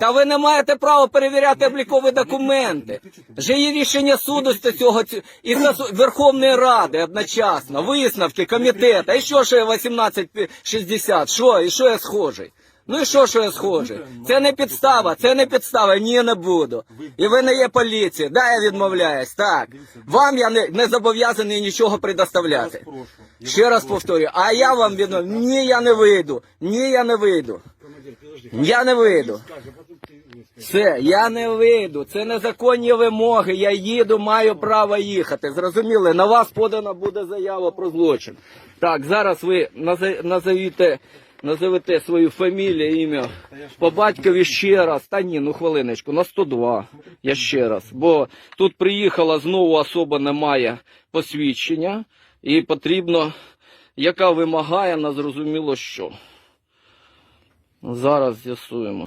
Та ви не маєте права перевіряти облікові документи. Вже є рішення суду з цього і Верховної Ради одночасно, висновки комітету. І що, що я 1860? Що? І що я схожий? Ну і що, що я схожий? Це не підстава, це не підстава, ні, не буду. І ви не є поліція. Да, я відмовляюсь. Так. Вам я не, не зобов'язаний нічого предоставляти. Ще раз повторюю, а я вам відмовляю. Ні, я не вийду. Ні, я не вийду. Я не вийду. Все, я не вийду. Це незаконні вимоги. Я їду, маю право їхати. Зрозуміли? На вас подана буде заява про злочин. Так, зараз ви назовіте, назовете свою фамілію, ім'я по батькові ще раз. Та ні, ну хвилиночку, на 102. Я ще раз. Бо тут приїхала знову особа, не має посвідчення, і потрібно, яка вимагає на зрозуміло що. Зараз з'ясуємо.